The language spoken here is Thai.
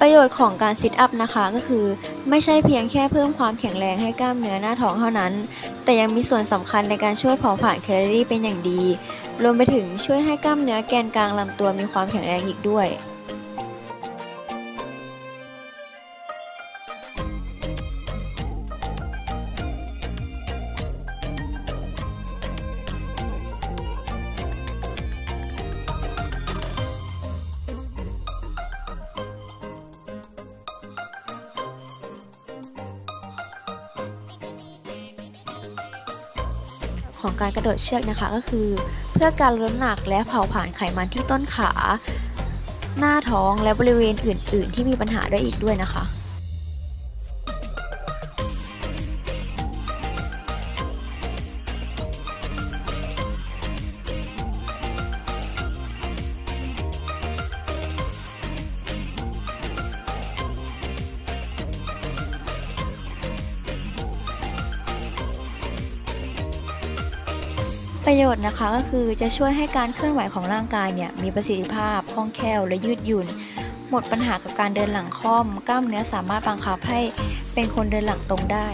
ประโยชน์ของการซิทอัพนะคะก็คือ ไม่ใช่เพียงแค่เพิ่มความแข็งแรงให้กล้ามเนื้อหน้าท้องเท่านั้น แต่ยังมีส่วนสำคัญในการช่วยเผาผลาญแคลอรี่เป็นอย่างดี รวมไปถึงช่วยให้กล้ามเนื้อแกนกลางลำตัวมีความแข็งแรงอีกด้วย ของการกระโดดเชือกนะคะก็คือ เพื่อการลดน้ำหนักและเผาผลาญไขมันที่ต้นขา หน้าท้องและบริเวณอื่น ๆ ที่มีปัญหาได้อีกด้วยนะคะ ประโยชน์นะคะก็คือจะช่วยให้การเคลื่อนไหวของร่างกายเนี่ยมีประสิทธิภาพคล่องแคล่วและยืดหยุ่น หมดปัญหากับการเดินหลังค่อม กล้ามเนื้อสามารถบังคับให้เป็นคนเดินหลังตรงได้